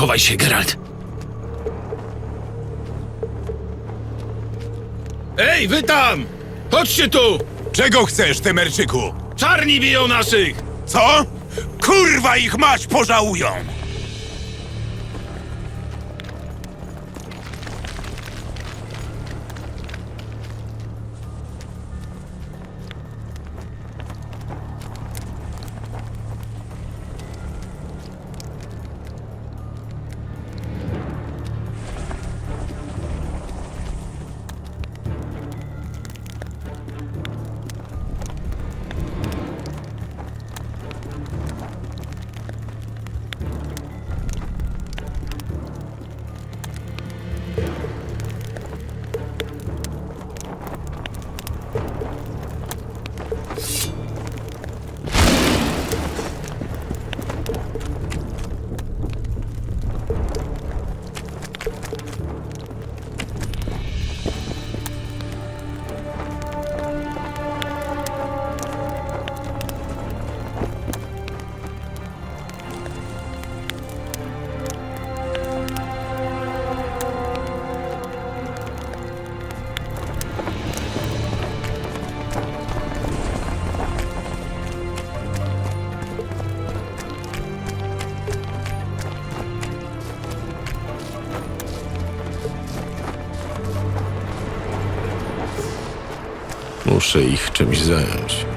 Schowaj się, Geralt. Ej, wy tam! Chodźcie tu! Czego chcesz, Temerczyku? Czarni biją naszych! Co? Kurwa ich mać pożałują! Muszę ich czymś zająć.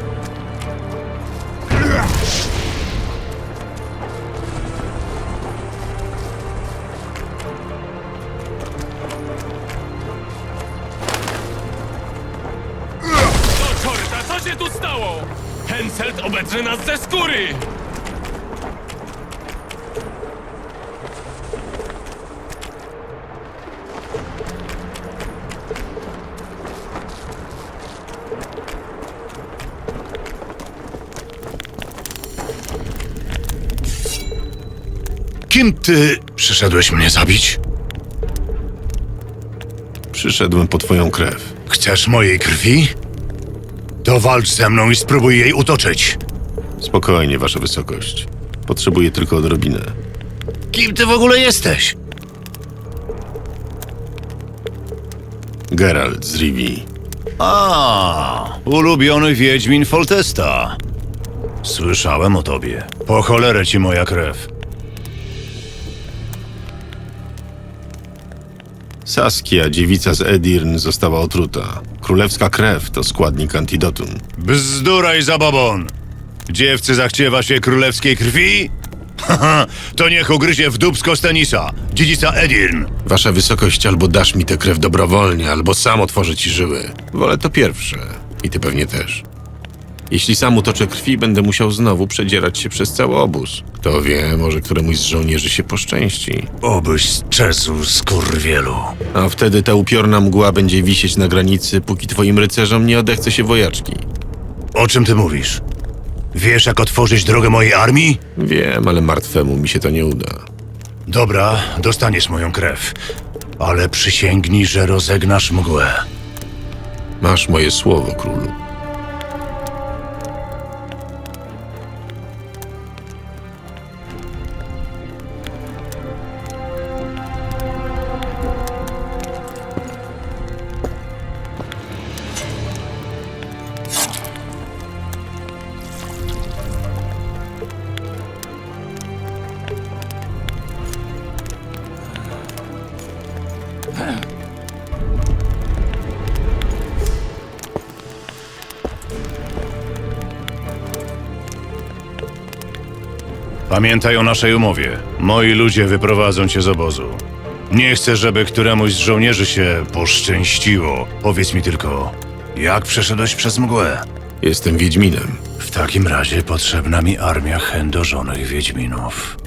Kim ty przyszedłeś mnie zabić? Przyszedłem po twoją krew. Chcesz mojej krwi? To walcz ze mną i spróbuj jej utoczyć. Spokojnie, wasza wysokość. Potrzebuję tylko odrobinę. Kim ty w ogóle jesteś? Geralt z Rivii. A, ulubiony Wiedźmin Foltesta. Słyszałem o tobie. Po cholerę ci moja krew. Saskia, dziewica z Edirn, została otruta. Królewska krew to składnik antidotum. Bzdura i zabobon! Dziewcy zachciewa się królewskiej krwi? Haha, to niech ugryzie w dubsko Stanisa, dziedzica Edirn. Wasza wysokość albo dasz mi tę krew dobrowolnie, albo sam otworzę ci żyły. Wolę to pierwsze. I ty pewnie też. Jeśli sam utoczę krwi, będę musiał znowu przedzierać się przez cały obóz. Kto wie, może któremuś z żołnierzy się poszczęści. Obyś strzesł skurwielu. A wtedy ta upiorna mgła będzie wisieć na granicy, póki twoim rycerzom nie odechce się wojaczki. O czym ty mówisz? Wiesz, jak otworzyć drogę mojej armii? Wiem, ale martwemu mi się to nie uda. Dobra, dostaniesz moją krew. Ale przysięgnij, że rozegnasz mgłę. Masz moje słowo, królu. Pamiętaj o naszej umowie. Moi ludzie wyprowadzą cię z obozu. Nie chcę, żeby któremuś z żołnierzy się poszczęściło. Powiedz mi tylko, jak przeszedłeś przez mgłę? Jestem Wiedźminem. W takim razie potrzebna mi armia chędożonych wiedźminów.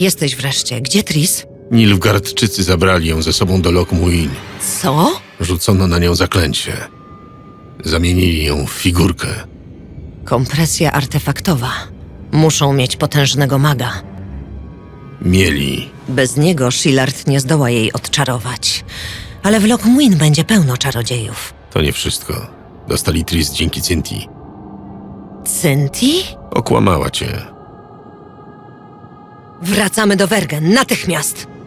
Jesteś wreszcie. Gdzie Tris? Nilfgaardczycy zabrali ją ze sobą do Lokmuin. Co? Rzucono na nią zaklęcie. Zamienili ją w figurkę. Kompresja artefaktowa. Muszą mieć potężnego maga. Mieli. Bez niego Shillard nie zdoła jej odczarować. Ale w Lockmuin będzie pełno czarodziejów. To nie wszystko. Dostali Tris dzięki Cinti. Cynti? Okłamała cię. Wracamy do Wergen, natychmiast!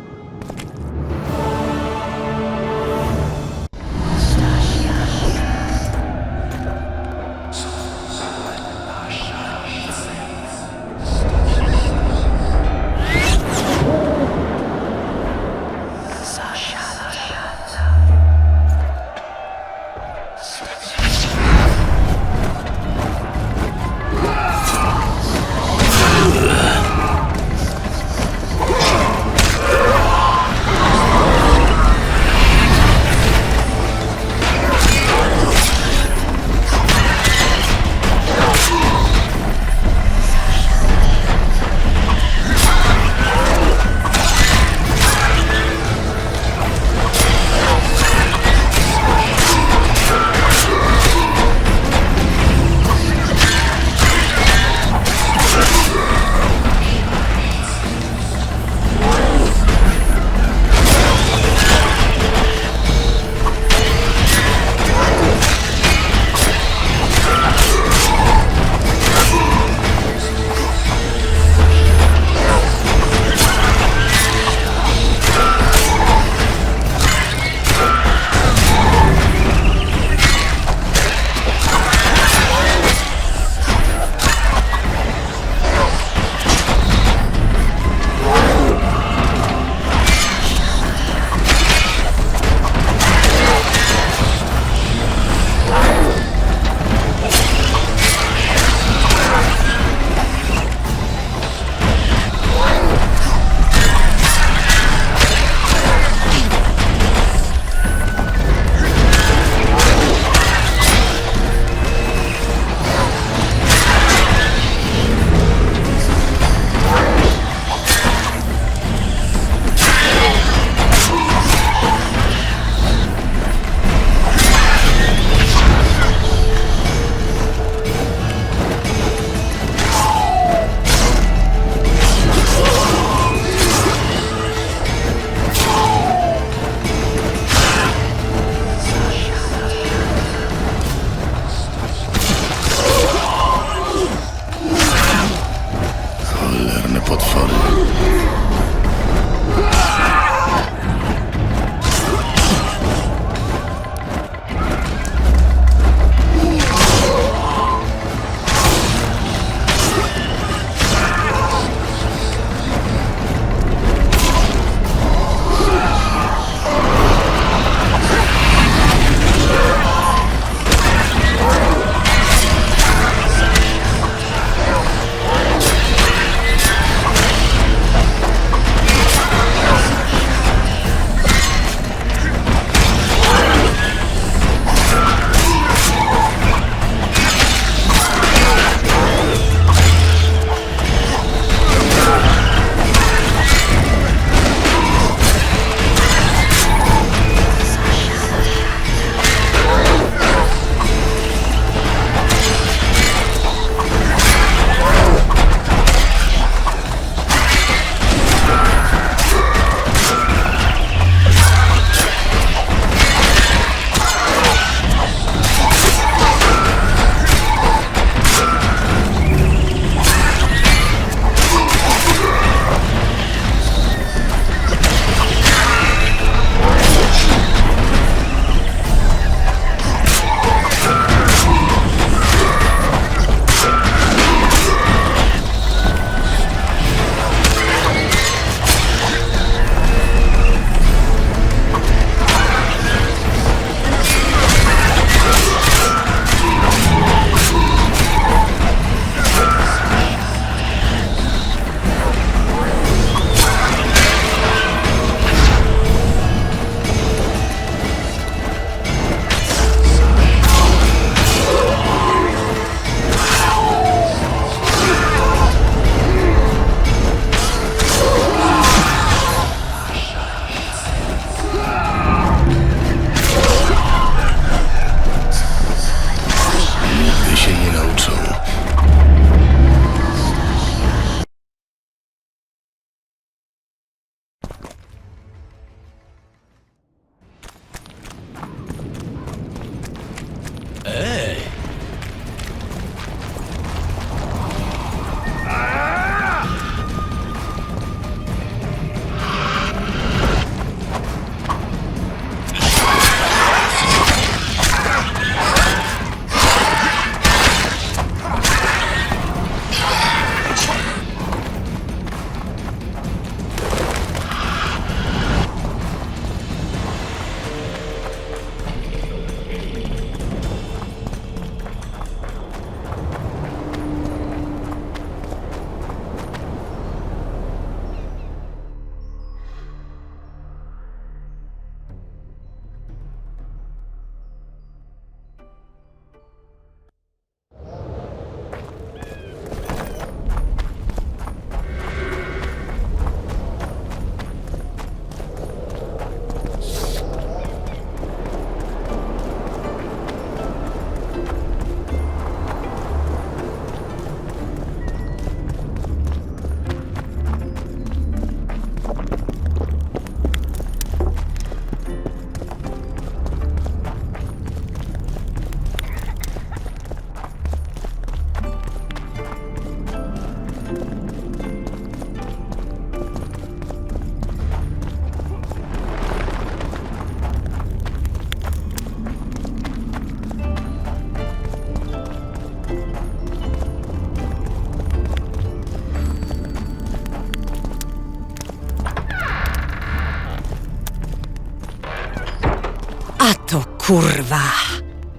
Kurwa.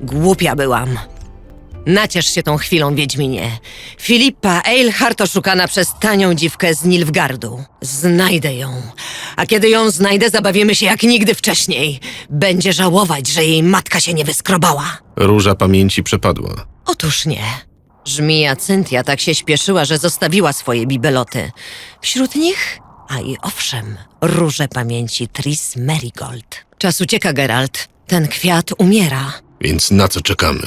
Głupia byłam. Naciesz się tą chwilą, Wiedźminie. Filipa Eilhart oszukana przez tanią dziwkę z Nilfgardu. Znajdę ją. A kiedy ją znajdę, zabawimy się jak nigdy wcześniej. Będzie żałować, że jej matka się nie wyskrobała. Róża pamięci przepadła. Otóż nie. Żmija Cynthia tak się śpieszyła, że zostawiła swoje bibeloty. Wśród nich, a i owszem, róże pamięci Tris Merigold. Czas ucieka, Geralt. Ten kwiat umiera. Więc na co czekamy?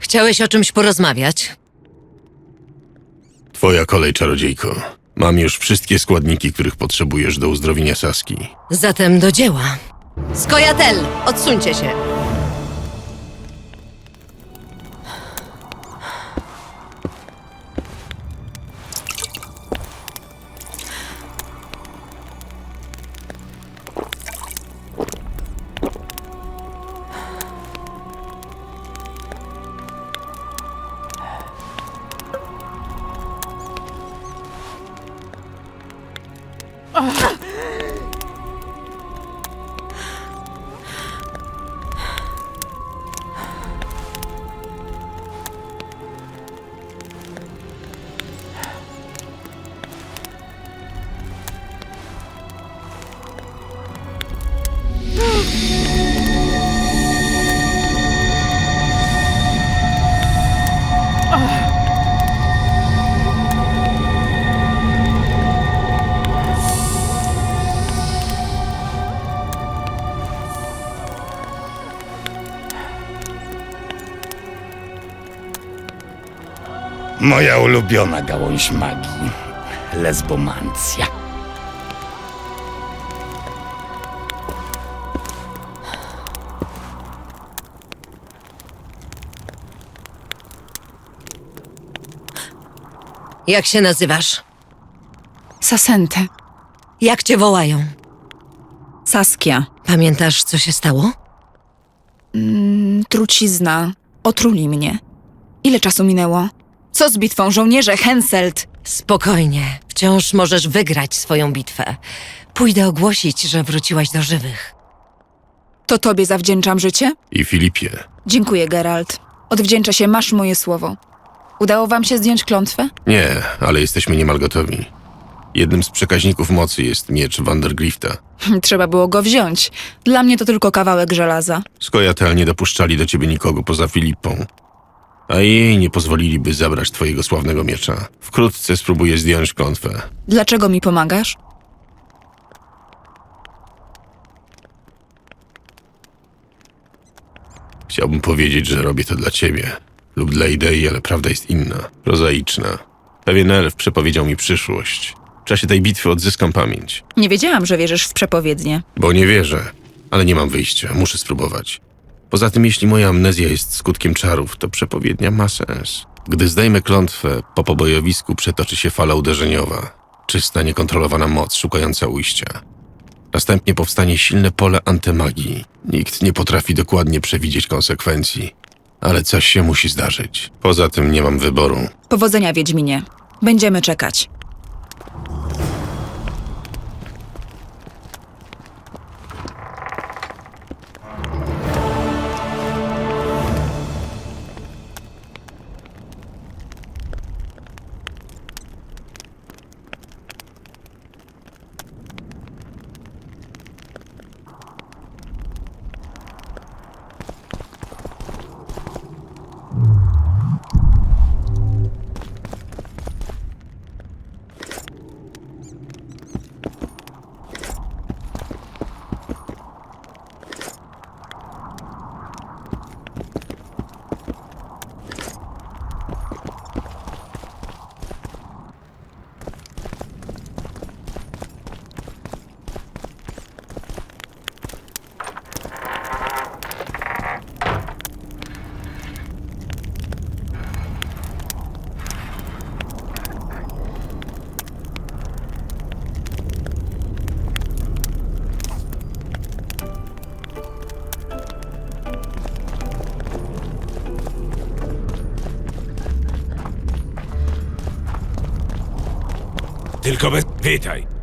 Chciałeś o czymś porozmawiać? Twoja kolej, czarodziejko. Mam już wszystkie składniki, których potrzebujesz do uzdrowienia Saski. Zatem do dzieła. Skojatel, odsuńcie się. Moja ulubiona gałąź magii. Lesbomancja. Jak się nazywasz? Sasente. Jak cię wołają? Saskia. Pamiętasz, co się stało? Trucizna. Otruli mnie. Ile czasu minęło? Co z bitwą żołnierze Henselt? Spokojnie, wciąż możesz wygrać swoją bitwę. Pójdę ogłosić, że wróciłaś do żywych. To tobie zawdzięczam życie? I Filipie. Dziękuję, Geralt. Odwdzięczę się, masz moje słowo. Udało wam się zdjąć klątwę? Nie, ale jesteśmy niemal gotowi. Jednym z przekaźników mocy jest miecz Vandergrifta. Trzeba było go wziąć. Dla mnie to tylko kawałek żelaza. Skojatel nie dopuszczali do ciebie nikogo poza Filipą. A jej nie pozwoliliby zabrać twojego sławnego miecza. Wkrótce spróbuję zdjąć klątwę. Dlaczego mi pomagasz? Chciałbym powiedzieć, że robię to dla ciebie. Lub dla idei, ale prawda jest inna. Prozaiczna. Pewien elf przepowiedział mi przyszłość. W czasie tej bitwy odzyskam pamięć. Nie wiedziałam, że wierzysz w przepowiednie. Bo nie wierzę, ale nie mam wyjścia, muszę spróbować. Poza tym, jeśli moja amnezja jest skutkiem czarów, to przepowiednia ma sens. Gdy zdejmę klątwę, po pobojowisku przetoczy się fala uderzeniowa. Czysta, niekontrolowana moc szukająca ujścia. Następnie powstanie silne pole antymagii. Nikt nie potrafi dokładnie przewidzieć konsekwencji. Ale coś się musi zdarzyć. Poza tym nie mam wyboru. Powodzenia, Wiedźminie. Będziemy czekać. Tylko bez... Witaj.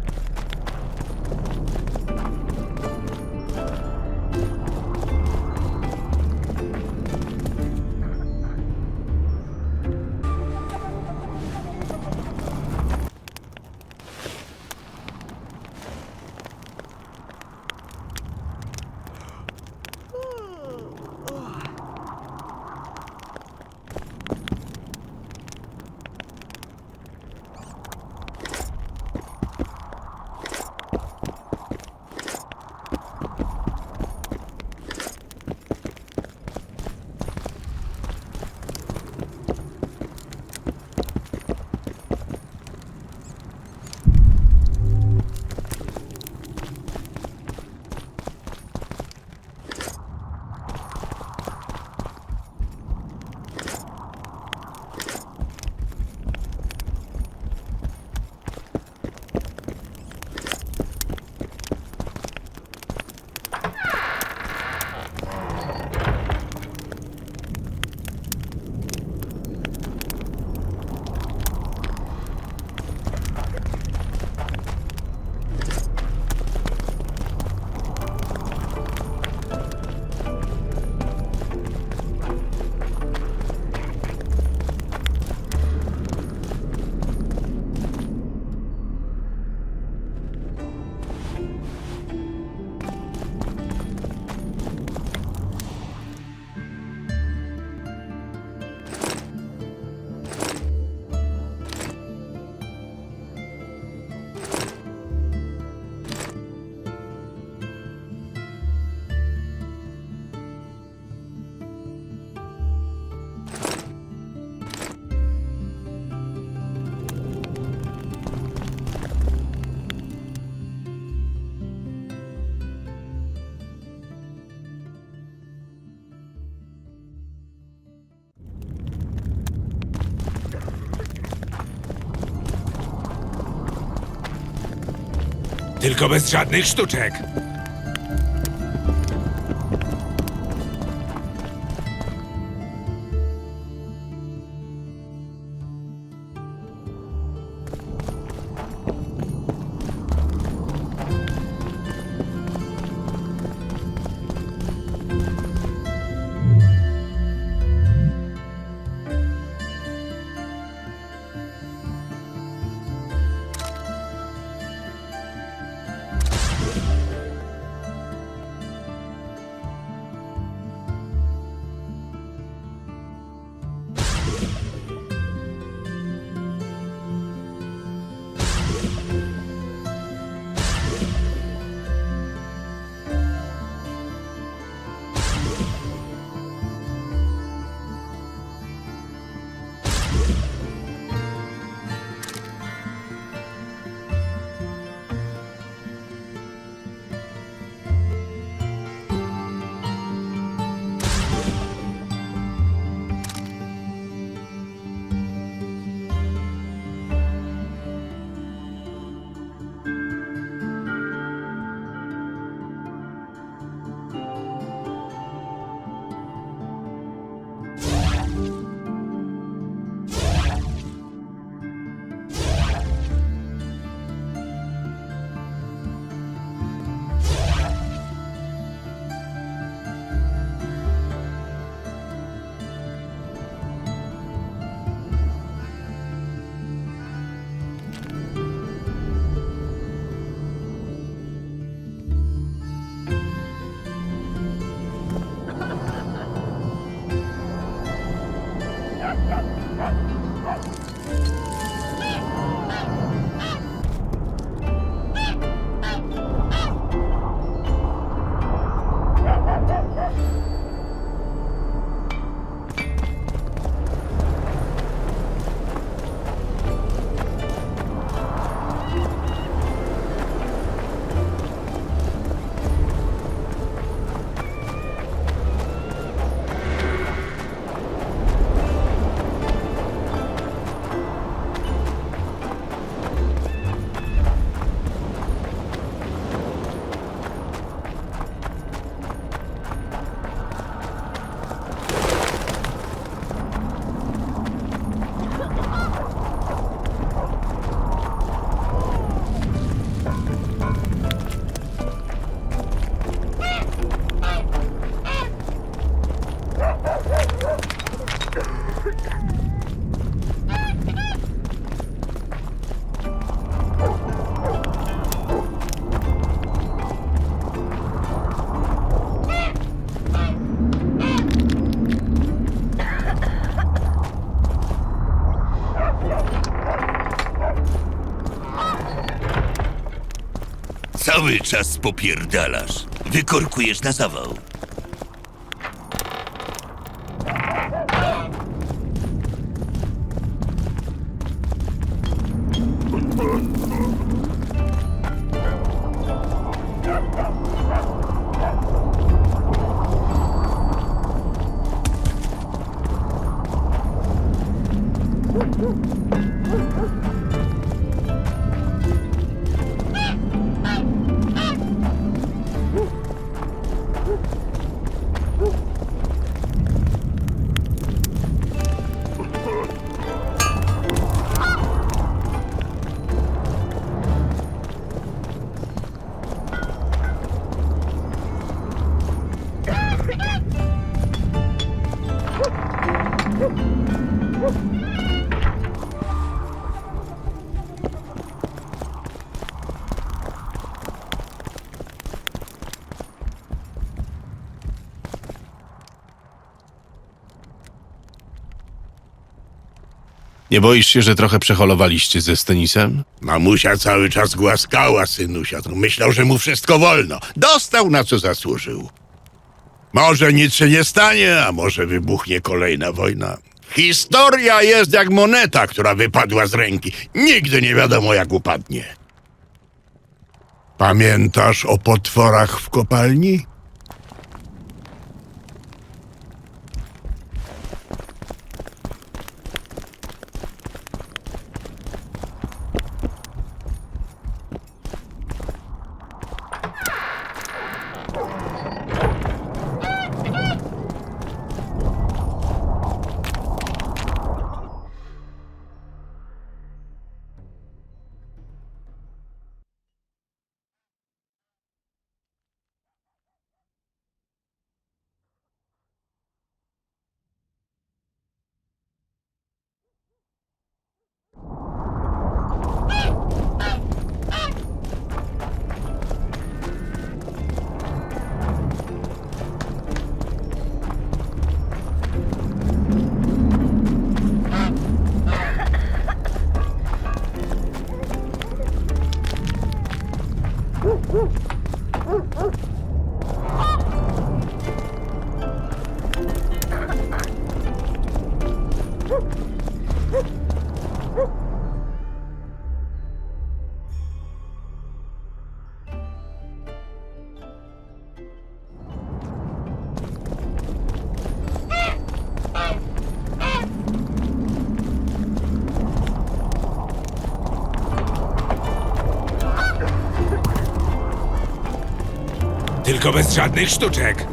Tylko bez żadnych sztuczek. Cały czas popierdalasz. Wykorkujesz na zawał. Nie boisz się, że trochę przeholowaliście ze Stenisem? Mamusia cały czas głaskała synusia, to myślał, że mu wszystko wolno. Dostał na co zasłużył. Może nic się nie stanie, a może wybuchnie kolejna wojna. Historia jest jak moneta, która wypadła z ręki. Nigdy nie wiadomo, jak upadnie. Pamiętasz o potworach w kopalni? Tylko bez żadnych sztuczek.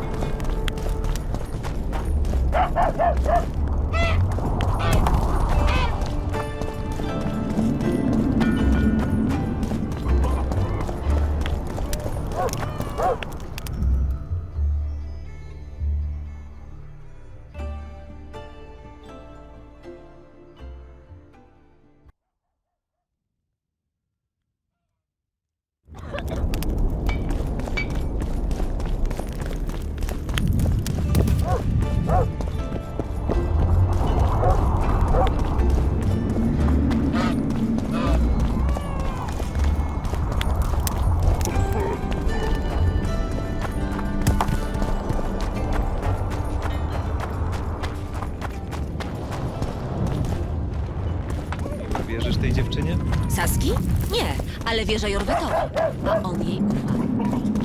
Wierzysz tej dziewczynie? Saski? Nie, ale wierzę Jorwetowi, a on jej ufa.